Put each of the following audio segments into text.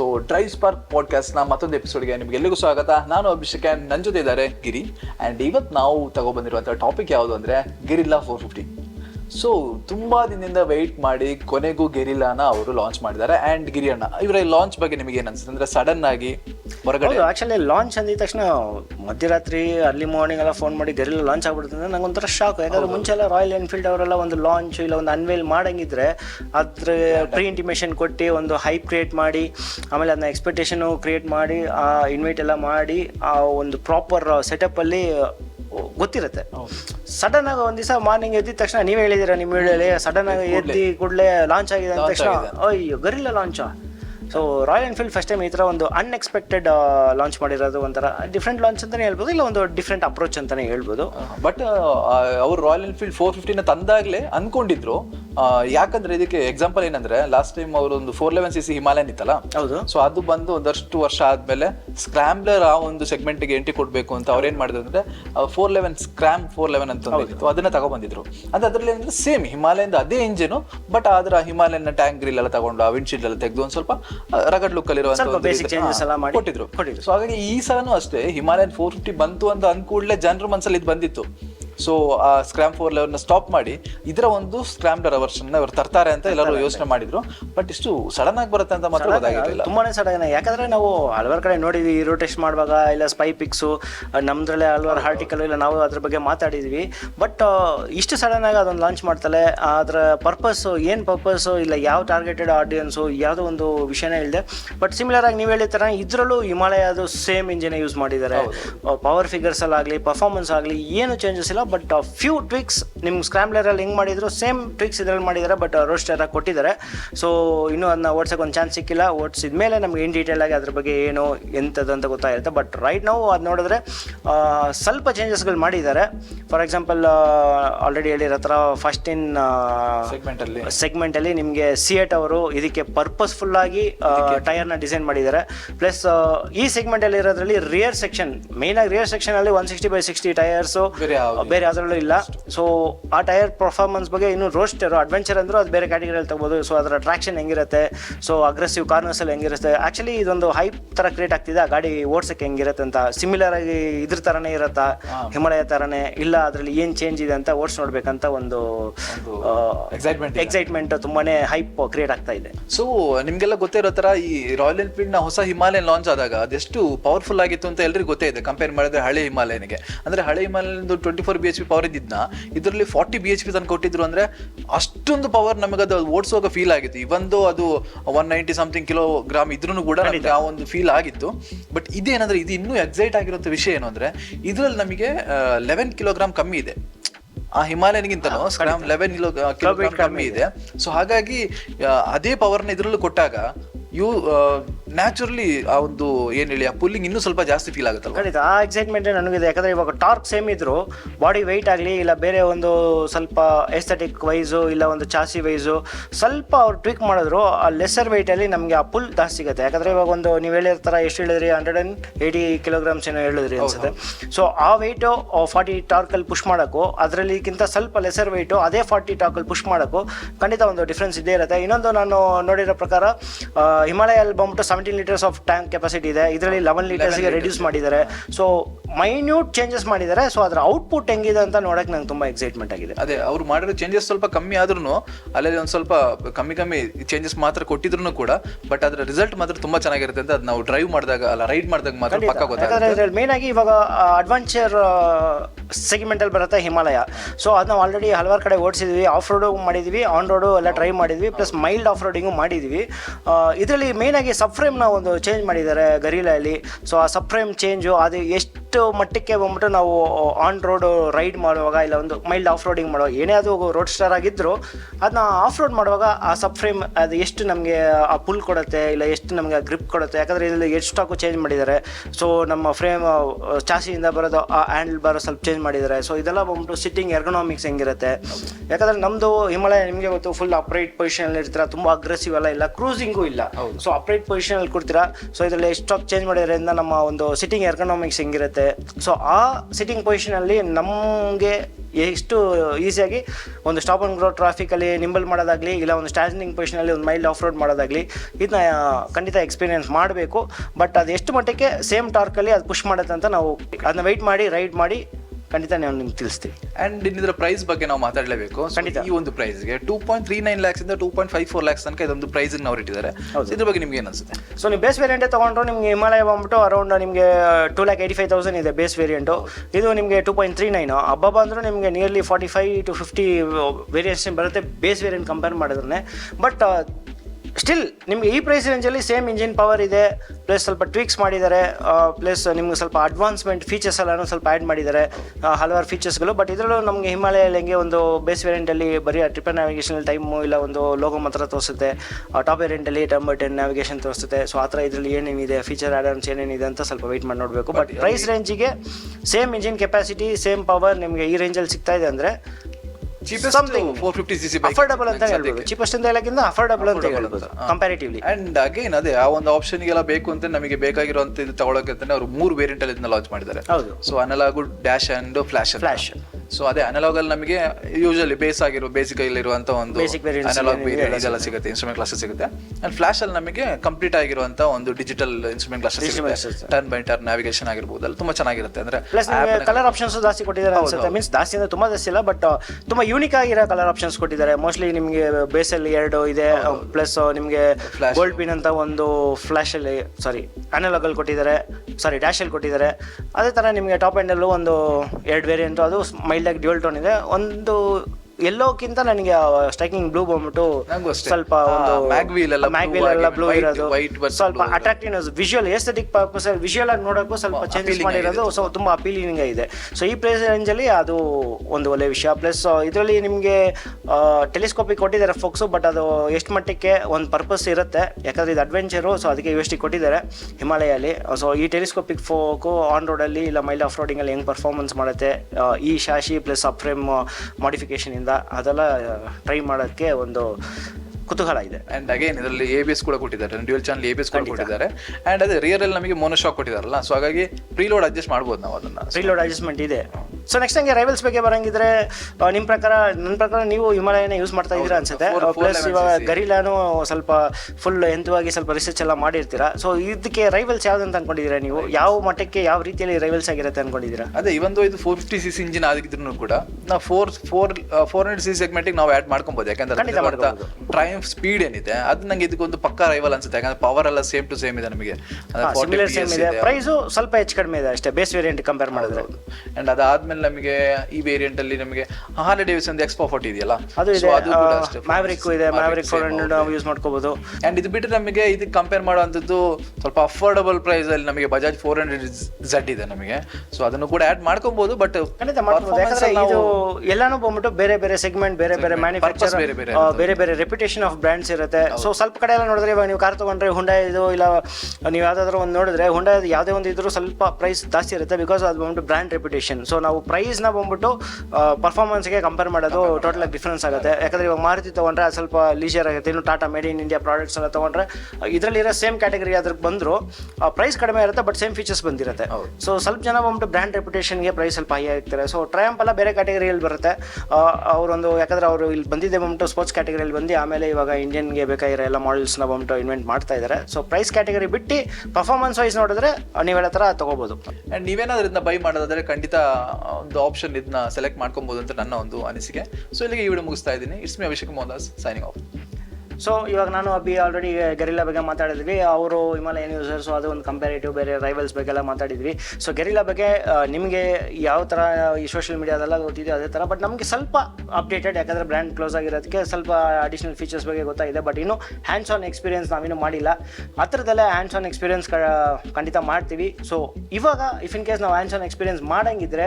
So drive spark ಪಾಡ್ಕಾಸ್ಟ್ನ ಮತ್ತೊಂದು ಎಪಿಸೋಡ್ಗೆ ನಿಮ್ಗೆಲ್ಲರಿಗೂ ಸ್ವಾಗತ. ನಾನು ಅಭಿಷೇಕ್ ನನ್ನ ಜೊತೆ ಇದ್ದಾರೆ ಗಿರಿ. ಅಂಡ್ ಇವತ್ತು ನಾವು ತಗೊಬಂದಿರುವಂತಹ ಟಾಪಿಕ್ ಯಾವುದು ಅಂದ್ರೆ ಗಿರಿಲ್ಲಾ ಫೋರ್ ಫಿಫ್ಟಿ ಸೊ ತುಂಬಾ ದಿನದಿಂದ ವೆಯ್ಟ್ ಮಾಡಿ ಕೊನೆಗೂ ಗೆರಿಲಾನ ಅವರು ಲಾಂಚ್ ಮಾಡಿದ್ದಾರೆ ಅಂಡ್ ಗಿರಿಯಣ್ಣ ಇವರ ಲಾಂಚ್ ಬಗ್ಗೆ ನಿಮಗೆ ಏನ್ ಅನ್ಸುತ್ತೆ? ಅಂದ್ರೆ ಸಡನ್ ಆಗಿ ಹೊರಗಡೆ ಆ್ಯಕ್ಚುಲಿ ಆಕ್ಚುಲಿ ಲಾಂಚ್ ಅಂದಿದ ತಕ್ಷಣ ಮಧ್ಯರಾತ್ರಿ ಅರ್ಲಿ ಮಾರ್ನಿಂಗ್ ಎಲ್ಲ ಫೋನ್ ಮಾಡಿ ಗೆರಿಲ್ಲ ಲಾಂಚ್ ಆಗ್ಬಿಡುತ್ತೆ ಅಂದ್ರೆ ನಂಗೆ ಒಂಥರ ಶಾಕ್ ಯಾಕಂದ್ರೆ ಮುಂಚೆ ಎಲ್ಲ ರಾಯಲ್ ಎನ್ಫೀಲ್ಡ್ ಅವರೆಲ್ಲ ಒಂದು ಲಾಂಚ್ ಇಲ್ಲ ಒಂದು ಅನ್ವೇಲ್ ಮಾಡಂಗಿದ್ರೆ ಅದ್ರ ಪ್ರೀ ಇಂಟಿಮೇಷನ್ ಕೊಟ್ಟು ಒಂದು ಹೈಪ್ ಕ್ರಿಯೇಟ್ ಮಾಡಿ ಆಮೇಲೆ ಅದನ್ನ ಎಕ್ಸ್ಪೆಕ್ಟೇಷನ್ ಕ್ರಿಯೇಟ್ ಮಾಡಿ ಆ ಇನ್ವೈಟ್ ಎಲ್ಲ ಮಾಡಿ ಆ ಒಂದು ಪ್ರಾಪರ್ ಸೆಟಪ್ ಅಲ್ಲಿ ಗೊತ್ತಿರುತ್ತೆ. ಸಡನ್ ಆಗಿ ಒಂದ್ ದಿವಸ ಮಾರ್ನಿಂಗ್ ಎದ್ದಿದ ತಕ್ಷಣ ನೀವೇ ಹೇಳಿದಿರ ನಿಮ್ಮ ವಿಡಿಯೋಲಿ ಸಡನ್ ಆಗಿ ಎದ್ದಿ ಕೂಡಲೇ ಲಾಂಚ್ ಆಗಿದೆ ಅಂದ ತಕ್ಷಣ ಅಯ್ಯೋ Guerrilla ಲಾಂಚಾ so Royal Enfield first time ಈ ಥರ ಒಂದು ಅನ್ಎಕ್ಸ್ಪೆಕ್ಟೆಡ್ ಲಾಂಚ್ ಮಾಡಿರೋದು ಒಂಥರ ಡಿಫ್ರೆಂಟ್ ಲಾಂಚ್ ಅಂತಾನೆ ಹೇಳ್ಬೋದು ಇಲ್ಲ ಒಂದು ಡಿಫ್ರೆಂಟ್ ಅಪ್ರೋಚ್ ಅಂತಾನೆ ಹೇಳ್ಬೋದು. ಬಟ್ ಅವರು ರಾಯಲ್ ಎನ್ಫೀಲ್ಡ್ ಫೋರ್ ಫಿಫ್ಟಿನ ತಂದಾಗಲೇ ಅನ್ಕೊಂಡಿದ್ರು ಆ, ಯಾಕಂದ್ರೆ ಇದಕ್ಕೆ ಎಕ್ಸಾಂಪಲ್ ಏನಂದ್ರೆ ಲಾಸ್ಟ್ ಟೈಮ್ ಅವರು ಒಂದು four eleven C C Himalayan ಇತ್ತಲ್ಲ? ಹೌದು. ಸೊ ಅದು ಬಂದು ಒಂದಷ್ಟು ವರ್ಷ ಆದ್ಮೇಲೆ ಸ್ಕ್ರಾಂಬ್ಲರ್ ಆ ಒಂದು ಸೆಗ್ಮೆಂಟ್ಗೆ ಎಂಟ್ರಿ ಕೊಡ್ಬೇಕು ಅಂತ ಅವ್ರು ಏನ್ ಮಾಡಿದ್ರು ಅಂದ್ರೆ four eleven scram four eleven ಅಂತ ಅದನ್ನ ತಗೊಬಂದಿದ್ರು. ಅಂದ್ರೆ ಅದ್ರಲ್ಲಿ ಏನಂದ್ರೆ ಸೇಮ್ ಹಿಮಾಲಯದ ಅದೇ ಇಂಜಿನ್ ಬಟ್ ಆದ್ರ ಹಿಮಾಲಯನ್ ಟ್ಯಾಂಕ್ ಗ್ರಿಲ್ ಎಲ್ಲ ತಗೊಂಡು ಆ ವಿಂಡ್ಶೀಲ್ಡ್ ಎಲ್ಲ ತೆಗೆದು ಒಂದ್ ಸ್ವಲ್ಪ ರಗಡ್ ಲುಕ್ ಕೊಟ್ಟಿದ್ರು. ಕೊಟ್ಟಿದ್ರು. ಸೊ ಹಾಗಾಗಿ ಈ ಸಲನೂ ಅಷ್ಟೇ ಹಿಮಾಲಯನ್ ಫೋರ್ ಫಿಫ್ಟಿ ಬಂತು ಅಂತ ಅಂದ್ಕೂಡ್ಲೆ ಜನರ ಮನ್ಸಲ್ಲಿ ಇದು ಬಂದಿತ್ತು. ಸೊ ಆ ಸ್ಕ್ರಾಮ್ ಫೋರ್ ಲೆವೆನ್ ಸ್ಟಾಪ್ ಮಾಡಿ ಇದರ ಒಂದು ಸ್ಕ್ರಾಮ್ಡರ್ ವರ್ಷನ್ ಅವರು ತರ್ತಾರೆ ಅಂತ ಎಲ್ಲರೂ ಯೋಚನೆ ಮಾಡಿದ್ರು. ಬಟ್ ಇಷ್ಟು ಸಡನ್ ಆಗಿ ಬರುತ್ತೆ ಅಂತ ಮಾತ್ರ ತುಂಬಾ ತುಂಬಾನೇ ಸಡನ್ ಯಾಕಂದ್ರೆ ನಾವು ಹಲವಾರು ಕಡೆ ನೋಡಿದ್ವಿ ಹೀರೋ ಟೆಸ್ಟ್ ಮಾಡುವಾಗ ಇಲ್ಲ ಸ್ಪೈ ಪಿಕ್ಸು ನಮ್ದ್ರಲ್ಲೇ ಹಲವಾರು ಆರ್ಟಿಕಲ್ ಇಲ್ಲ ನಾವು ಅದ್ರ ಬಗ್ಗೆ ಮಾತಾಡಿದ್ವಿ. ಬಟ್ ಇಷ್ಟು ಸಡನ್ ಆಗಿ ಅದೊಂದು ಲಾಂಚ್ ಮಾಡ್ತಾಳೆ ಅದರ ಪರ್ಪಸ್ ಏನು ಪರ್ಪಸ್ ಇಲ್ಲ ಯಾವ ಟಾರ್ಗೆಟೆಡ್ ಆಡಿಯನ್ಸು ಯಾವುದೋ ಒಂದು ವಿಷಯನೇ ಇಲ್ಲದೆ ಬಟ್ ಸಿಮಿಲರ್ ಆಗಿ ನೀವು ಹೇಳಿದ ಥರ ಇದರಲ್ಲೂ ಹಿಮಾಲಯದು ಸೇಮ್ ಇಂಜಿನ್ ಯೂಸ್ ಮಾಡಿದ್ದಾರೆ. ಪವರ್ ಫಿಗರ್ಸ್ ಅಲ್ಲಾಗಲಿ ಪರ್ಫಾರ್ಮೆನ್ಸ್ ಆಗಲಿ ಏನು ಚೇಂಜಸ್ ಇಲ್ಲ. ಬಟ್ ಫ್ಯೂ ಟ್ವಿಕ್ಸ್ ನಿಮ್ಮ ಸ್ಕ್ರಾಂಬ್ಲರಲ್ಲಿ ಹೆಂಗೆ ಮಾಡಿದ್ರು ಸೇಮ್ ಟ್ವಿಕ್ಸ್ ಇದರಲ್ಲಿ ಮಾಡಿದ್ದಾರೆ ಬಟ್ ರೋಸ್ಟರ್ ಕೊಟ್ಟಿದ್ದಾರೆ ಸೊ ಇನ್ನೂ ಅದನ್ನ ಓಡ್ಸೋಕೆ ಒಂದು ಚಾನ್ಸ್ ಸಿಕ್ಕಿಲ್ಲ. ಓಡಿಸಿದ ಮೇಲೆ ನಮ್ಗೆ ಏನು ಡೀಟೇಲ್ ಆಗಿ ಅದ್ರ ಬಗ್ಗೆ ಏನು ಎಂಥದ್ದು ಅಂತ ಗೊತ್ತಾಗಿರುತ್ತೆ. ಬಟ್ ರೈಟ್ ನಾವು ಅದು ನೋಡಿದ್ರೆ ಸ್ವಲ್ಪ ಚೇಂಜಸ್ಗಳು ಮಾಡಿದ್ದಾರೆ ಫಾರ್ ಎಕ್ಸಾಂಪಲ್ ಆಲ್ರೆಡಿ ಹೇಳಿರೋ ಥರ ಫಸ್ಟ್ ಇನ್ ಸೆಗ್ಮೆಂಟಲ್ಲಿ ಸೆಗ್ಮೆಂಟಲ್ಲಿ ನಿಮಗೆ ಸಿಯೇಟ್ ಅವರು ಇದಕ್ಕೆ ಪರ್ಪಸ್ಫುಲ್ ಆಗಿ ಟೈರ್ನ ಡಿಸೈನ್ ಮಾಡಿದ್ದಾರೆ ಪ್ಲಸ್ ಈ ಸೆಗ್ಮೆಂಟಲ್ಲಿ ಇರೋದ್ರಲ್ಲಿ ರಿಯರ್ ಸೆಕ್ಷನ್ ಮೇಯ್ನಾಗಿ ಆಗಿ ರಿಯರ್ ಸೆಕ್ಷನಲ್ಲಿ one sixty by sixty tyres ಬೇರೆ ಬೇರೆ ಯಾವ್ದ್ರಲ್ಲೂ ಇಲ್ಲ. ಸೊ ಆ ಟೈರ್ ಪರ್ಫಾರ್ಮೆನ್ಸ್ ಬಗ್ಗೆ ಇನ್ನು ರೋಸ್ಟರ್ ಅಡ್ವೆಂಚರ್ ಅಂದ್ರೆ ಅದು ಬೇರೆ ಕ್ಯಾಟಗರಿಯಲ್ಲಿ ತಗೋಬೋದು. ಸೊ ಅದರ ಟ್ರಾಕ್ಷನ್ ಹೆಂಗಿರುತ್ತೆ? ಸೊ ಅಗ್ರೆಸಿವ್ ಕಾರ್ನರ್ಸ್ ಅಲ್ಲಿ ಹೆಂಗಿರುತ್ತೆ? ಆಕ್ಚುಲಿ ಇದೊಂದು ಹೈಪ್ ತರ ಕ್ರಿಯೇಟ್ ಆಗ್ತಿದೆ. ಆ ಗಾಡಿ ಓಡ್ಸಕ್ಕೆ ಹೆಂಗಿರುತ್ತೆ ಅಂತ. ಸಿಮಿಲರ್ ಆಗಿ ಇದ್ರ ತರನೇ ಇರುತ್ತಾ? ಹಿಮಾಲಯ ತರನೇ? ಇಲ್ಲ ಅದರಲ್ಲಿ ಏನ್ ಚೇಂಜ್ ಇದೆ ಅಂತ ಓಡ್ಸ್ ನೋಡ್ಬೇಕಂತ ಒಂದು ಎಕ್ಸೈಟ್ಮೆಂಟ್ ಎಕ್ಸೈಟ್ಮೆಂಟ್ ತುಂಬಾನೇ ಹೈಪ್ ಕ್ರಿಯೇಟ್ ಆಗ್ತಾ ಇದೆ. ಸೊ ನಿಮ್ಗೆಲ್ಲ ಗೊತ್ತಿರೋ ಇರೋ ತರ ಈ ರಾಯಲ್ ಎನ್ಫೀಲ್ಡ್ನ ಹೊಸ ಹಿಮಾಲಯನ್ ಲಾಂಚ್ ಆದಾಗ ಅದೆಷ್ಟು ಪವರ್ಫುಲ್ ಆಗಿತ್ತು ಅಂತ ಎಲ್ರಿಗೂ ಗೊತ್ತೇ ಇದೆ. ಕಂಪೇರ್ ಮಾಡಿದ್ರೆ ಹಳೆ ಹಿಮಾಲಯನ್ಗೆ ಅಂದ್ರೆ ಹಳೆ Himalayan twenty four B H P power ಇದ್ದಿದ್ನ ಇದರಲ್ಲಿ ಫಾರ್ಟಿ ಬಿ ಎಚ್ ಪಿ ತಂದು ಕೊಟ್ಟಿದ್ರು ಅಂದ್ರೆ ಅಷ್ಟೊಂದು ಪವರ್ ನಮಗೆ ಅದು ಓಡಿಸುವಾಗ ಫೀಲ್ ಆಗಿತ್ತು. ಇವಂದು ಅದು one ninety something kilo gram ಇದ್ರೂ ಕೂಡ ನಮ್ಗೆ ಆ ಒಂದು ಫೀಲ್ ಆಗಿತ್ತು. ಬಟ್ ಇದೇನಂದ್ರೆ ಇದು ಇನ್ನೂ ಎಕ್ಸೈಟ್ ಆಗಿರೋ ವಿಷಯ ಏನು ಅಂದ್ರೆ ಇದ್ರಲ್ಲಿ ನಮಗೆ ಲೆವೆನ್ ಕಿಲೋಗ್ರಾಮ್ ಕಮ್ಮಿ ಇದೆ. ಆ ಹಿಮಾಲಯನ್ಗಿಂತನೂ ಸ್ಕ್ರಾಮ್ ಲೆವೆನ್ ಕಿಲೋಗ್ರಾಮ್ ಕಮ್ಮಿ ಇದೆ. ಸೊ ಹಾಗಾಗಿ ಅದೇ ಪವರ್ನ ಇದ್ರಲ್ಲೂ ಕೊಟ್ಟಾಗ ಇವು ನ್ಯಾಚುರಲಿ ಆ ಒಂದು ಏನ್ ಹೇಳಿ ಆ ಪುಲ್ಲಿಂಗ್ ಇನ್ನೂ ಸ್ವಲ್ಪ ಜಾಸ್ತಿ ಫೀಲ್ ಆಗುತ್ತೆ ಖಂಡಿತ ಆ ಎಕ್ಸೈಟ್ಮೆಂಟ್ ನನಗಿದೆ ಯಾಕಂದ್ರೆ ಇವಾಗ ಟಾರ್ಕ್ ಸೇಮ್ ಇದ್ರು ಬಾಡಿ ವೆಯ್ಟ್ ಆಗಲಿ ಇಲ್ಲ ಬೇರೆ ಒಂದು ಸ್ವಲ್ಪ ಎಸ್ಥೆಟಿಕ್ ವೈಸು ಇಲ್ಲ ಒಂದು ಚಾಸಿ ವೈಸು ಸ್ವಲ್ಪ ಅವ್ರು ಟ್ವಿಕ್ ಮಾಡಿದ್ರು ಆ ಲೆಸರ್ ವೆಯ್ಟಲ್ಲಿ ನಮಗೆ ಆ ಪುಲ್ ಜಾಸ್ತಿ ಸಿಗುತ್ತೆ. ಯಾಕಂದ್ರೆ ಇವಾಗ ಒಂದು ನೀವು ಹೇಳಿರ್ತಾರ ಎಷ್ಟು ಹೇಳಿದ್ರಿ? ಹಂಡ್ರೆಡ್ ಆ್ಯಂಡ್ ಏಯ್ಟಿ ಕಿಲೋಗ್ರಾಮ್ಸ್ ಏನೋ ಹೇಳಿದ್ರಿ ಅನ್ಸುತ್ತೆ. ಸೊ ಆ ವೆಯ್ಟು ಫಾರ್ಟಿ ಟಾರ್ಕಲ್ಲಿ ಪುಷ್ ಮಾಡೋಕ್ಕೂ ಅದರಲ್ಲಿಗಿಂತ ಸ್ವಲ್ಪ ಲೆಸರ್ ವೆಯ್ಟು ಅದೇ ಫಾರ್ಟಿ ಟಾರ್ಕಲ್ಲಿ ಪುಷ್ ಮಾಡೋಕ್ಕೂ ಖಂಡಿತ ಒಂದು ಡಿಫ್ರೆನ್ಸ್ ಇದ್ದೇ ಇರುತ್ತೆ. ಇನ್ನೊಂದು ನಾನು ನೋಡಿರೋ ಪ್ರಕಾರ ಹಿಮಾಲಯ ಹಿಮಾಲಯಲ್ಲಿ ಬಂದ್ಬಿಟ್ಟು seventeen litres of tank capacity ಇದೆ. ಇದರಲ್ಲಿ ಲೆವೆನ್ ಲೀಟರ್ಸ್ಗೆ ರೆಡ್ಯೂಸ್ ಮಾಡಿದ್ದಾರೆ. ಸೊ ಮೈನ್ಯೂಟ್ ಚೇಂಜಸ್ ಮಾಡಿದ್ದಾರೆ. ಸೊ ಅದರ ಔಟ್ಪುಟ್ ಹೆಂಗಿದೆ ಅಂತ ನೋಡಕ್ಕೆ ನಂಗೆ ತುಂಬ ಎಕ್ಸೈಟ್ಮೆಂಟ್ ಆಗಿದೆ. ಅದೇ ಅವ್ರು ಮಾಡಿರೋ ಚೇಂಜಸ್ ಸ್ವಲ್ಪ ಕಮ್ಮಿ ಆದ್ರೂ ಅಲ್ಲಲ್ಲಿ ಒಂದು ಸ್ವಲ್ಪ ಕಮ್ಮಿ ಕಮ್ಮಿ ಚೇಂಜಸ್ ಮಾತ್ರ ಕೊಟ್ಟಿದ್ರು ಕೂಡ ಬಟ್ ಅದರ ರಿಸಲ್ಟ್ ಮಾತ್ರ ತುಂಬ ಚೆನ್ನಾಗಿರುತ್ತೆ ಅಂತ ಅದು ನಾವು ಡ್ರೈವ್ ಮಾಡಿದಾಗ ಅಲ್ಲ ರೈಡ್ ಮಾಡಿದಾಗ ಮಾತ್ರ ಪಕ್ಕ ಗೊತ್ತಾಗುತ್ತೆ. ಮೇನ್ ಆಗಿ ಇವಾಗ ಅಡ್ವೆಂಚರ್ ಸೆಗ್ಮೆಂಟಲ್ಲಿ ಬರುತ್ತೆ ಹಿಮಾಲಯ. ಸೊ ನಾವು ಆಲ್ರೆಡಿ ಹಲವಾರು ಕಡೆ ಓಡಿಸಿದ್ವಿ. ಆಫ್ ರೋಡು ಮಾಡಿದ್ವಿ ಆನ್ ರೋಡು ಎಲ್ಲ ಟ್ರೈ ಮಾಡಿದ್ವಿ ಪ್ಲಸ್ ಮೈಲ್ಡ್ ಆಫ್ ರೋಡಿಂಗು ಮಾಡಿದ್ವಿ. ಇದರಲ್ಲಿ ಮೇನ್ ಆಗಿ ಸಬ್ ಫ್ರೇಮ್ನ ಒಂದು ಚೇಂಜ್ ಮಾಡಿದ್ದಾರೆ ಗರಿಲಲ್ಲಿ. ಸೊ ಆ ಸಬ್ ಫ್ರೇಮ್ ಚೇಂಜು ಅದು ಎಷ್ಟು ಮಟ್ಟಕ್ಕೆ ಬಂದ್ಬಿಟ್ಟು ನಾವು ಆನ್ ರೋಡ್ ರೈಡ್ ಮಾಡುವಾಗ ಇಲ್ಲ ಒಂದು ಮೈಲ್ಡ್ ಆಫ್ ರೋಡಿಂಗ್ ಮಾಡುವಾಗ ಏನೇ ಅದು ರೋಡ್ ಸ್ಟಾರ್ ಆಗಿದ್ರು ಅದನ್ನ ಆಫ್ ರೋಡ್ ಮಾಡುವಾಗ ಆ ಸಬ್ ಫ್ರೇಮ್ ಅದು ಎಷ್ಟು ನಮಗೆ ಆ ಪುಲ್ ಕೊಡುತ್ತೆ ಇಲ್ಲ ಎಷ್ಟು ನಮಗೆ ಗ್ರಿಪ್ ಕೊಡುತ್ತೆ ಯಾಕಂದರೆ ಇಲ್ಲಿ ಎಡ್ ಸ್ಟಾಕು ಚೇಂಜ್ ಮಾಡಿದ್ದಾರೆ. ಸೊ ನಮ್ಮ ಫ್ರೇಮ್ ಚಾಸಿಯಿಂದ ಬರೋದು ಆ ಹ್ಯಾಂಡಲ್ ಬಾರ್ ಸ್ವಲ್ಪ ಚೇಂಜ್ ಮಾಡಿದ್ದಾರೆ. ಸೊ ಇದೆಲ್ಲ ಬಂದ್ಬಿಟ್ಟು ಸಿಟ್ಟಿಂಗ್ ಎರ್ಗನಾಮಿಕ್ಸ್ ಹೆಂಗಿರುತ್ತೆ. ಯಾಕಂದ್ರೆ ನಮ್ಮದು ಹಿಮಾಲಯ ನಿಮಗೆ ಗೊತ್ತು ಫುಲ್ ಅಪ್ರೈಟ್ ಪೊಸಿಷನ್ ಇರ್ತೀರ ತುಂಬ ಅಗ್ರೆಸಿವ್ ಎಲ್ಲ ಇಲ್ಲ ಕ್ರೂಸಿಂಗು ಇಲ್ಲ. ಸೊ ಅಪ್ರೈಟ್ ಪೊಸಿಷನ್ ಪೊಸಿಷನಲ್ಲಿ ಕೊಡ್ತೀರಾ ಸೊ ಇದರಲ್ಲಿ ಸ್ಟಾಕ್ ಚೇಂಜ್ ಮಾಡಿದ್ರಿಂದ ನಮ್ಮ ಒಂದು ಸಿಟ್ಟಿಂಗ್ ಎರ್ಗನಾಮಿಕ್ಸ್ ಹೆಂಗಿರುತ್ತೆ. ಸೊ ಆ ಸಿಟ್ಟಿಂಗ್ ಪೊಸಿಷನಲ್ಲಿ ನಮಗೆ ಎಷ್ಟು ಈಸಿಯಾಗಿ ಒಂದು ಸ್ಟಾಪ್ ಆ್ಯಂಡ್ ಗ್ರೋ ಟ್ರಾಫಿಕಲ್ಲಿ ನಿಂಬಲ್ ಮಾಡೋದಾಗಲಿ, ಇಲ್ಲ ಒಂದು ಸ್ಟ್ಯಾಂಡಿಂಗ್ ಪೊಸಿಷನಲ್ಲಿ ಒಂದು ಮೈಲ್ ಆಫ್ ರೋಡ್ ಮಾಡೋದಾಗಲಿ ಇದನ್ನ ಖಂಡಿತ ಎಕ್ಸ್ಪೀರಿಯೆನ್ಸ್ ಮಾಡಬೇಕು. ಬಟ್ ಅದು ಎಷ್ಟು ಮಟ್ಟಕ್ಕೆ ಸೇಮ್ ಟಾರ್ಕಲ್ಲಿ ಅದು ಪುಷ್ ಮಾಡುತ್ತೆ ಅಂತ ನಾವು ಅದನ್ನ ವೆಯ್ಟ್ ಮಾಡಿ ರೈಡ್ ಮಾಡಿ ಖಂಡಿತ ನಾವು ನಿಮ್ಗೆ ತಿಳಿಸ್ತೀವಿ ಅಂಡ್ ಇನ್ನಿದ್ರ ಪ್ರೈಸ್ ಬಗ್ಗೆ ನಾವು ಮಾತಾಡಲೇಬೇಕು. ಖಂಡಿತ. ಈ ಒಂದು ಪ್ರೈಸ್ಗೆ two point three nine lakhs ಇಂದ two point five four lakhs ತನಕ ಇದೊಂದು ಪ್ರೈಸ್ ನಾವು ಇಟ್ಟಿದ್ದಾರೆ. ಇದ್ರ ಬಗ್ಗೆ ನಿಮ್ಗೆ ಏನು ಅನ್ಸುತ್ತೆ ಸೊ ನೀವು ಬೇಸ್ ವೇರಿಯಂಟ್ ತೊಗೊಂಡ್ರು ನಿಮಗೆ ಹಿಮಾಲಯ ಬಂದ್ಬಿಟ್ಟು ಅರೌಂಡ್ ನಿಮಗೆ two lakh eighty five thousand ಇದೆ ಬೇಸ್ ವೇರಿಯಂಟು ಇದು ನಿಮಗೆ ಟೂ ಪಾಯಿಂಟ್ ತ್ರೀ ನೈನು ಹಬ್ಬ ಬಂದರೂ ನಿಮಗೆ nearly forty five to fifty variation ಬರುತ್ತೆ ಬೇಸ್ ವೇರಿಯಂಟ್ ಕಂಪೇರ್ ಮಾಡಿದ್ರೆ ಬಟ್ ಸ್ಟಿಲ್ ನಿಮಗೆ ಈ ಪ್ರೈಸ್ ರೇಂಜಲ್ಲಿ ಸೇಮ್ ಇಂಜಿನ್ ಪವರ್ ಇದೆ ಪ್ಲಸ್ ಸ್ವಲ್ಪ ಟ್ವೀಕ್ಸ್ ಮಾಡಿದ್ದಾರೆ ಪ್ಲಸ್ ನಿಮ್ಗೆ ಸ್ವಲ್ಪ ಅಡ್ವಾನ್ಸ್ಮೆಂಟ್ ಫೀಚರ್ಸ್ ಎಲ್ಲನೂ ಸ್ವಲ್ಪ ಆ್ಯಡ್ ಮಾಡಿದ್ದಾರೆ ಹಲವಾರು ಫೀಚರ್ಸ್ಗಳು ಬಟ್ ಇದರಲ್ಲೂ ನಮಗೆ ಹಿಮಾಲಯಲ್ಲಿ ಹೆಂಗೆ ಒಂದು ಬೇಸ್ ವೇರಿಯಂಟಲ್ಲಿ ಬರೀ ಟ್ರಿಪಲ್ ನ್ಯಾವಿಗೇಷನ್ ಟೈಮು ಇಲ್ಲ, ಒಂದು ಲೋಗೋ ಮಾತ್ರ ತೋರಿಸುತ್ತೆ ಟಾಪ್ ವೇರಿಯಂಟಲ್ಲಿ ಟಂಬರ್ ಟೆನ್ ನ್ಯಾವಿಗೇಷನ್ ತೋರಿಸುತ್ತೆ. ಸೊ ಆ ಥರ ಇದರಲ್ಲಿ ಏನೇನಿದೆ ಫೀಚರ್ ಆಡನ್ಸ್ ಏನೇನಿದೆ ಅಂತ ಸ್ವಲ್ಪ ವೆಯ್ಟ್ ಮಾಡಿ ನೋಡಬೇಕು. ಬಟ್ ಪ್ರೈಸ್ ರೇಂಜಿಗೆ same engine capacity same power ನಿಮಗೆ ಈ ರೇಂಜಲ್ಲಿ ಸಿಗ್ತಾ ಇದೆ ಅಂದರೆ Something. Four fifty C C affordable ಅಂತ ಹೇಳ್ಬೋದು. ಚೀಪೆಸ್ಟ್ ಅಂತ ಹೇಳಕ್ಕಿಂತ ಅಫೋರ್ಡಬಲ್ ಅಂತ ಹೇಳ್ಬೋದು ಕಂಪ್ಯಾರಿಟಿವ್ಲಿ ಅಂಡ್ ಅಗೇನ್ ಅದೇ ಆ ಒಂದು ಆಪ್ಷನ್ಗೆಲ್ಲ ಬೇಕು ಅಂತ ನಮಗೆ ಬೇಕಾಗಿರುವಂತ ಇದು ತಗೊಳಕ್ಕೆ ಅಂತ ಅವರು ಮೂರು ವೇರಿಯಂಟ್ ಅಲ್ಲಿ ಇದನ್ನ ಲಾಂಚ್ ಮಾಡಿದ್ದಾರೆ. ಹೌದು. So analog dash and flash Flash. So ಅದೇ ಅನಲಾಗ್ ಅಲ್ಲಿ ನಮಗೆ ಯೂಶಲಿ ಬೇಸ್ ಆಗಿರೋ ಬೇಸಿಕ್ ಇರುವಂತ ಒಂದು ಅನಲಾಗ್ ವೇರಿಯಂಟ್ ಇದೆಲ್ಲ ಸಿಗುತ್ತೆ. ಇನ್ಸ್ಟ್ರೂಮೆಂಟ್ ಕ್ಲಾಸಸ್ ಸಿಗುತ್ತೆ. ಅಂಡ್ ಫ್ಲಾಶ್ ಅಲ್ಲಿ ನಮಗೆ ಕಂಪ್ಲೀಟ್ ಆಗಿರುವಂತ ಒಂದು ಡಿಜಿಟಲ್ ಇನ್ಸ್ಟ್ರೂಮೆಂಟ್ ಕ್ಲಾಸಸ್ ಸಿಗುತ್ತೆ. ಟರ್ನ್ ಬೈ ಟರ್ನ್ ನ್ಯಾವಿಗೇಷನ್ ಆಗಿರ್ಬೋದು ಅಲ್ಲಿ ತುಂಬಾ ಚೆನ್ನಾಗಿರುತ್ತೆ. ಅಂದ್ರೆ ಕಲರ್ ಆಪ್ಷನ್ಸ್ ಜಾಸ್ತಿ ಕೊಟ್ಟಿದ್ದಾರೆ ಅನ್ಸುತ್ತೆ. ಮೀನ್ಸ್ ಜಾಸ್ತಿ ಅಂದ್ರೆ ತುಂಬಾ ಜಾಸ್ತಿ ಇಲ್ಲ ಬಟ್ ತುಂಬಾ ಯೂನಿಕ್ ಆಗಿರೋ ಕಲರ್ ಆಪ್ಷನ್ಸ್ ಕೊಟ್ಟಿದ್ದಾರೆ. ಮೋಸ್ಟ್ಲಿ ನಿಮಗೆ ಬೇಸಲ್ಲಿ ಎರಡು ಇದೆ ಪ್ಲಸ್ ನಿಮಗೆ ಗೋಲ್ಡ್ ಪಿನ್ ಅಂತ ಒಂದು ಫ್ಲಾಶ್ ಅಲ್ಲಿ ಸಾರಿ ಅನಲಾಗ್ ಅಲ್ಲಿ ಕೊಟ್ಟಿದ್ದಾರೆ. ಸಾರಿ ಡ್ಯಾಶ್ ಅಲ್ಲಿ ಕೊಟ್ಟಿದ್ದಾರೆ. ಅದೇ ತರ ನಿಮಗೆ ಟಾಪ್ ಎಂಡ್ ಅಲ್ಲೂ ಒಂದು ಎರಡು ವೇರಿಯಂಟ್ ಅದು ಮೈಲ್ಡ್ ಆಗಿ ಡ್ಯೂಲ್ ಟೋನ್ ಇದೆ. ಒಂದು ಎಲ್ಲೋಕ್ಕಿಂತ ನನಗೆ ಸ್ಟ್ರೈಕಿಂಗ್ ಬ್ಲೂ ಬಂದ್ಬಿಟ್ಟು ನಂಗೂ ಅಷ್ಟೇ. ಸ್ವಲ್ಪ ಆ, ಒಂದು mag wheel ಎಲ್ಲ blue ಎಲ್ಲ ಆಗಿ white- ಇರೋದು. white versus ಸ್ವಲ್ಪ blue ಇರೋದು. Attractiveness visual aesthetic purpose visual ಆಗಿ ನೋಡೋಕ್ಕೂ ಸ್ವಲ್ಪ ಚೇಂಜಸ್ appealing ಮಾಡಿರೋದು. ಸೊ ತುಂಬ ಅಪೀಲಿಂಗ್ ಇದೆ ಸೊ ಈ ಪ್ರೈಸ್ ರೇಂಜಲ್ಲಿ ಅದು ಒಂದು ಒಳ್ಳೆ ವಿಷಯ. ಪ್ಲಸ್ ಇದರಲ್ಲಿ ನಿಮಗೆ ಟೆಲಿಸ್ಕೋಪಿ ಕೊಟ್ಟಿದ್ದಾರೆ ಫೋಕ್ಸು ಬಟ್ ಅದು ಎಷ್ಟು ಮಟ್ಟಕ್ಕೆ ಒಂದು ಪರ್ಪಸ್ ಇರುತ್ತೆ. ಯಾಕಂದ್ರೆ ಇದು ಅಡ್ವೆಂಚರು ಸೊ ಅದಕ್ಕೆ ಯುಎಸ್ಟಿ ಕೊಟ್ಟಿದ್ದಾರೆ ಹಿಮಾಲಯಲ್ಲಿ ಸೊ ಈ ಟೆಲಿಸ್ಕೋಪಿಕ್ ಫೋಕು ಆನ್ ರೋಡಲ್ಲಿ ಇಲ್ಲ ಮೈಲ್ ಆಫ್ ರೋಡಿಂಗಲ್ಲಿ ಹೆಂಗೆ ಪರ್ಫಾರ್ಮೆನ್ಸ್ ಮಾಡುತ್ತೆ ಆ, ಈ ಶಾಶಿ ಪ್ಲಸ್ ಅಪ್ ಫ್ರೇಮ್ ಮಾಡಿಫಿಕೇಷನಿಂದ ಅದೆಲ್ಲ ಟ್ರೈ ಮಾಡೋಕ್ಕೆ ಒಂದು ಕುತೂಹಲ ಇದೆ. ಅಂಡ್ ಅಗೇನ್ ಇದರಲ್ಲಿ ಎ ಬಿ ಎಸ್ ಕೂಡ ಕೊಟ್ಟಿದ್ದಾರೆ. Dual channel A B S ಕೂಡ ಕೊಟ್ಟಿದ್ದಾರೆ. ಅಂಡ್ ಅದೇ ರಿಯರ್ ಅಲ್ಲಿ ನಮಗೆ ಮೋನೋ ಶಾಕ್ ಕೊಟ್ಟಿದ್ದಾರಲ್ಲ ಸೊ ಹಾಗಾಗಿ ಪ್ರೀಲೋಡ್ ಅಡ್ಜಸ್ಟ್ ಮಾಡ್ಬೋದು ನಾವು ಅದನ್ನ. ಪ್ರೀಲೋಡ್ ಅಡ್ಜಸ್ಟ್ಮೆಂಟ್ ಇದೆ. ಸೊ ನೆಕ್ಸ್ಟ್ ಹಂಗೆ ರೈವಲ್ಸ್ ಬಗ್ಗೆ ಬರಂಗಿದ್ರೆ ನಿಮ್ಮ ಪ್ರಕಾರ ನನ್ನ ಪ್ರಕಾರ ನೀವು ಹಿಮಾಲಯನ ಯೂಸ್ ಮಾಡ್ತಾ ಇದ್ದೀರಾ ಅನ್ಸುತ್ತೆ. ಪ್ಲಸ್ ಇವಾಗ ಗರಿಲಾನು ಸ್ವಲ್ಪ ಫುಲ್ ಎಂತವಾಗಿ ಸ್ವಲ್ಪ ರಿಸರ್ಚ್ ಎಲ್ಲ ಮಾಡಿರ್ತೀರಾ? ಸೊ ಇದಕ್ಕೆ ರೈವಲ್ಸ್ ಅಂತ ಅನ್ಕೊಂಡಿದ್ದೀರಾ ನೀವು? ಯಾವ ಮಟ್ಟಕ್ಕೆ ಯಾವ ರೀತಿಯಲ್ಲಿ ರೈವಲ್ಸ್ ಆಗಿರುತ್ತೆ ಅನ್ಕೊಂಡಿದ್ದೀರಾ? ಅದೇ ಇವೊಂದು ಇದು four fifty C C engine ಆಗಿದ್ರು ಕೂಡ ನಾವು four four four hundred C segment ನಾವು ಆಡ್ ಮಾಡ್ಕೊಬೋದು. ಯಾಕಂದ್ರೆ ಮಾಡ್ಕೊಬೋದು. ಟ್ರೈಮ್ ಸ್ಪೀಡ್ ಏನಿದೆ ಅದು ನಂಗೆ ಇದಕ್ಕೊಂದು ಪಕ್ಕ ರೈವಲ್ ಅನ್ಸುತ್ತೆ. ಯಾಕಂದ್ರೆ ಪವರ್ ಎಲ್ಲ ಸೇಮ್ ಟು ಸೇಮ್ ಇದೆ ನಮಗೆ. ಸಿಮಿಲರ್ ಸೇಮ್ ಇದೆ. ಪ್ರೈಸು ಸ್ವಲ್ಪ ಹೆಚ್ಚು ಕಡಿಮೆ ಇದೆ ಅಷ್ಟೇ ಬೇಸ್ ವೇರಿಯಂಟ್ ಕಂಪೇರ್ ಮಾಡಿದ್ರೆ. ಅಂಡ್ ಅದಾದ್ಮೇಲೆ ನಮಗೆ ಈ ವೇರಿಯಂಟ್ ಅಲ್ಲಿ ನಮಗೆ ಹಾರ್ಲೆ ಒಂದು ಎಕ್ಸ್ಪೋ ಫೋರ್ಟಿ ಇದೆಯಲ್ಲ? ಅದು ಇದೆ ಮ್ಯಾವ್ರಿಕ್ ಇದೆ ಮ್ಯಾವ್ರಿಕ್ ಫೋರ್ ಹಂಡ್ರೆಡ್ ನಾವು ಯೂಸ್ ಮಾಡ್ಕೋಬಹುದು ಅಂಡ್ ಇದು ಬಿಟ್ಟರೆ ನಮಗೆ ಇದಕ್ಕೆ ಕಂಪೇರ್ ಮಾಡುವಂಥದ್ದು ಸ್ವಲ್ಪ ಅಫೋರ್ಡಬಲ್ ಪ್ರೈಸ್ ಅಲ್ಲಿ ನಮಗೆ ಬಜಾಜ್ ಫೋರ್ ಹಂಡ್ರೆಡ್ ಝಡ್ ಇದೆ ನಮಗೆ. ಸೊ ಅದನ್ನು ಕೂಡ ಆಡ್ ಮಾಡ್ಕೊಬಹುದು ಬಟ್ ಯಾಕಂದ್ರೆ ಇದು ಎಲ್ಲಾನು ಬಂದ್ಬಿಟ್ಟು ಬೇರೆ ಬೇರೆ ಸೆಗ್ಮೆಂಟ್ ಬೇರೆ ಬೇರೆ ಮ್ಯಾನುಫ್ಯಾಕ್ಚರ್ ಬೇರೆ ಬೇರೆ ಬೇರೆ ಬೇರೆ ರೆಪ್ಯುಟೇಷನ್ ಆಫ್ ಬ್ರ್ಯಾಂಡ್ಸ್ ಇರುತ್ತೆ. ಸೊ ಸ್ವಲ್ಪ ಕಡೆ ಎಲ್ಲ ನೋಡಿದ್ರೆ ಇವಾಗ ನೀವು ಕಾರ್ ತಗೊಂಡ್ರೆ ಹುಂಡ ಇದು ಇಲ್ಲ ನೀವು ಯಾವ್ದಾದ್ರು ಒಂದು ನೋಡಿದ್ರೆ ಹುಂಡಾಯ್ ಯಾವುದೇ ಒಂದು ಇದ್ರೂ ಸ್ವಲ್ಪ ಪ್ರೈಸ್ ಜಾಸ್ತಿ ಇರುತ್ತೆ ಬಿಕಾಸ್ ಅದು ಬಂದ್ಬಿಟ್ಟು ಬ್ರ್ಯಾಂಡ್ ರೆಪ್ಯುಟೇಷನ್ ಸೊ ನಾವು ಪ್ರೈಸ್ನ ಬಂದ್ಬಿಟ್ಟು ಪರ್ಫಾರ್ಮೆನ್ಸ್ಗೆ ಕಂಪೇರ್ ಮಾಡೋದು ಟೋಟಲ್ ಆಗಿ ಡಿಫ್ರೆನ್ಸ್ ಆಗುತ್ತೆ. ಯಾಕಂದ್ರೆ ಇವಾಗ ಮಾರುತಿ ತಗೊಂಡ್ರೆ ಅದು ಸ್ವಲ್ಪ ಲೀಜರ್ ಆಗುತ್ತೆ. ಇನ್ನು Tata made in India products ಎಲ್ಲ ತಗೊಂಡ್ರೆ ಇದರಲ್ಲಿರೋ ಸೇಮ್ ಕ್ಯಾಟಗರಿ ಅದ್ರಿಗೆ ಬಂದರೂ ಪ್ರೈಸ್ ಕಡಿಮೆ ಇರುತ್ತೆ ಬಟ್ ಸೇಮ್ ಫೀಚರ್ಸ್ ಬಂದಿರುತ್ತೆ. ಸೊ ಸ್ವಲ್ಪ ಜನ ಬಂದ್ಬಿಟ್ಟು ಬ್ರ್ಯಾಂಡ್ ರೆಪ್ಯುಟೇಷನ್ಗೆ ಪ್ರೈಸ್ ಸ್ವಲ್ಪ ಹೈ ಆಗ್ತಾರೆ. ಸೊ ಟ್ರಯಂಪ್ ಎಲ್ಲ ಬೇರೆ ಕ್ಯಾಟಗರಿಯಲ್ಲಿ ಬರುತ್ತೆ. ಅವರೊಂದು ಯಾಕಂದ್ರೆ ಅವರು ಇಲ್ಲಿ ಬಂದಿದ್ದೆ ಬಂದ್ಬಿಟ್ಟು ಸ್ಪೋರ್ಟ್ಸ್ ಕ್ಯಾಟಗರಿಯಲ್ಲಿ ಬಂದು ಆಮೇಲೆ ಇವಾಗ ಇಂಡಿಯನ್ಗೆ ಬೇಕಾಗಿರೋ ಎಲ್ಲ ಮಾಡೆಲ್ಸ್ನ ಬಂದ್ಬಿಟ್ಟು ಇನ್ವೆಂಟ್ ಮಾಡ್ತಾ ಇದ್ದಾರೆ ಸೊ ಪ್ರೈಸ್ ಕ್ಯಾಟಗರಿ ಬಿಟ್ಟು ಪರ್ಫಾರ್ಮೆನ್ಸ್ ವೈಸ್ ನೋಡಿದ್ರೆ ನೀವು ಹೇಳೋ ಥರ ತೊಗೋಬೋದು. ಆ್ಯಂಡ್ ನೀವೇನಾದ್ರೂ ಇದನ್ನ ಬೈ ಮಾಡೋದಾದ್ರೆ ಖಂಡಿತ ಒಂದು ಆಪ್ಷನ್ ಇದನ್ನ ಸೆಲೆಕ್ಟ್ ಮಾಡ್ಕೊಬೋದು ಅಂತ ನನ್ನ ಒಂದು ಅನಿಸಿಕೆ. ಸೊ ಇಲ್ಲಿಗೆ ಈ ವಿಡಿಯೋ ಮುಗಿಸ್ತಾ ಇದ್ದೀನಿ. It's me Abhishek Das signing off so ಇವಾಗ ನಾನು ಅಭಿ ಆಲ್ರೆಡಿ ಗೆರಿಲ್ಲಾ ಬಗ್ಗೆ ಮಾತಾಡಿದ್ವಿ. ಅವರು ಹಿಮಾಲಯನ್ ಯೂಸರ್ಸ್ ಅದು ಒಂದು ಕಂಪ್ಯಾರಿಟಿವ್ ಬೇರೆ ರೈವಲ್ಸ್ ಬಗ್ಗೆ ಎಲ್ಲ ಮಾತಾಡಿದ್ವಿ. ಸೊ ಗೆರಿಲ್ಲಾ ಬಗ್ಗೆ ನಿಮಗೆ ಯಾವ ಥರ ಈ ಸೋಷಿಯಲ್ ಮೀಡಿಯಾದೆಲ್ಲ ಗೊತ್ತಿದೆ ಅದೇ ಥರ ಬಟ್ ನಮಗೆ ಸ್ವಲ್ಪ ಅಪ್ಡೇಟೆಡ್ ಯಾಕಂದರೆ ಬ್ರ್ಯಾಂಡ್ ಕ್ಲೋಸ್ ಆಗಿರೋದಕ್ಕೆ ಸ್ವಲ್ಪ ಅಡಿಷನಲ್ ಫೀಚರ್ಸ್ ಬಗ್ಗೆ ಗೊತ್ತಾಗಿದೆ. ಬಟ್ ಇನ್ನು ಹ್ಯಾಂಡ್ಸ್ ಆನ್ ಎಕ್ಸ್ಪೀರಿಯನ್ಸ್ ನಾವಿನ್ನೂ ಮಾಡಿಲ್ಲ. ಹತ್ರದಲ್ಲೇ ಹ್ಯಾಂಡ್ಸ್ ಆನ್ ಎಕ್ಸ್ಪೀರಿಯನ್ಸ್ ಖಂಡಿತ ಮಾಡ್ತೀವಿ. ಸೊ ಇವಾಗ ಇಫ್ ಇನ್ ಕೇಸ್ ನಾವು ಹ್ಯಾಂಡ್ಸ್ ಆನ್ ಎಕ್ಸ್ಪೀರಿಯನ್ಸ್ ಮಾಡಂಗಿದ್ರೆ,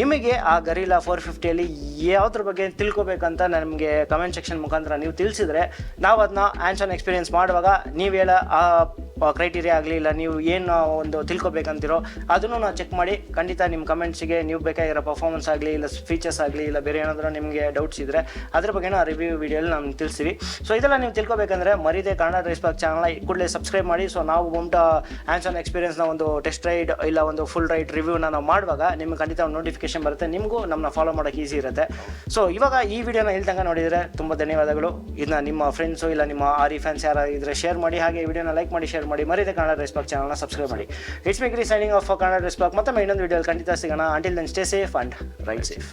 ನಿಮಗೆ ಆ ಗರಿಲ್ಲ ಫೋರ್ ಫಿಫ್ಟಿಯಲ್ಲಿ ಯಾವುದ್ರ ಬಗ್ಗೆ ತಿಳ್ಕೊಬೇಕಂತ ನಮಗೆ ಕಮೆಂಟ್ ಸೆಕ್ಷನ್ ಮುಖಾಂತರ ನೀವು ತಿಳಿಸಿದ್ರೆ ನಾವು ಅದನ್ನ ಹ್ಯಾಂಡ್ಸ್ ಆನ್ ಎಕ್ಸ್ಪೀರಿಯನ್ಸ್ ಮಾಡುವಾಗ ನೀವು ಹೇಳ ಆ ಕ್ರೈಟೀರಿಯಾ ಆಗಲಿ ಇಲ್ಲ, ನೀವು ಏನು ಒಂದು ತಿಳ್ಕೊಬೇಕಂತಿರೋ ಅದನ್ನು ನಾವು ಚೆಕ್ ಮಾಡಿ, ಖಂಡಿತ ನಿಮ್ಮ ಕಮೆಂಟ್ಸಿಗೆ ನೀವು ಬೇಕಾಗಿರೋ ಪರ್ಫಾರ್ಮೆನ್ಸ್ ಆಗಲಿ ಇಲ್ಲ ಫೀಚರ್ಸ್ ಆಗಲಿ ಇಲ್ಲ ಬೇರೆ ಏನಾದರೂ ನಿಮಗೆ ಡೌಟ್ಸ್ ಇದ್ದರೆ ಅದ್ರ ಬಗ್ಗೆ ನಾವು ರಿವ್ಯೂ ವೀಡಿಯೋಲಿ ನಾನು ತಿಳಿಸ್ತೀವಿ ಸೊ ಇದೆಲ್ಲ ನೀವು ತಿಳ್ಕೊಬೇಕಂದ್ರೆ ಮರಿದೆ ಕನ್ನಡ ರೇಸ್ ಬಾಕ್ ಚಾನಲ್ ಕೂಡಲೇ ಸಬ್ಸ್ಕ್ರೈಬ್ ಮಾಡಿ. ಸೊ ನಾವು ಹ್ಯಾಂಡ್ಸ್ ಆನ್ ಎಕ್ಸ್ಪೀರಿಯನ್ಸ್ನ ಒಂದು ಟೆಸ್ಟ್ ರೈಡ್ ಇಲ್ಲ ಒಂದು ಫುಲ್ ರೈಡ್ ರಿವ್ಯೂನ ನಾವು ಮಾಡುವಾಗ ನಿಮ್ಗೆ ಖಂಡಿತ ಒಂದು ನೋಟಿಫಿಕೇಶನ್ ಬರುತ್ತೆ, ನಿಮಗೂ ನಮ್ಮನ್ನ ಫಾಲೋ ಮಾಡೋಕ್ಕೆ ಈಸಿ ಇರುತ್ತೆ. ಸೊ ಇವಾಗ ಈ ವಿಡಿಯೋನ ಇಲ್ಲಿ ನೋಡಿದರೆ ತುಂಬ ಧನ್ಯವಾದಗಳು. ಇದನ್ನ ನಿಮ್ಮ ಫ್ರೆಂಡ್ಸು ಇಲ್ಲ ನಿಮ್ಮ ಆರಿ ಫ್ಯಾನ್ಸ್ ಯಾರಾಗಿದ್ದರೆ ಶೇರ್ ಮಾಡಿ, ಹಾಗೆ ವಿಡಿಯೋನ ಲೈಕ್ ಮಾಡಿ ಶೇರ್ ಮಾಡಿ ಮರಿದೆ ಕನ್ನಡ ರೇಸ್ ಬಾಕ್ ಚಾನಲ್ನ ಸಬ್ಸ್ಕ್ರೈಬ್ ಮಾಡಿ. ಇಟ್ಸ್ ಮೇಕ್ರಿ ಸೈನಿಂಗ್ ಆಫ್ ಕನ್ನಡ ರೇಸ್ ಬಾಕ್ ಮತ್ತೆ ಇನ್ನೊಂದು ವಿಡಿಯೋ ಖಂಡಿತ ಸಿಗೋಣ. Until then stay safe and ride safe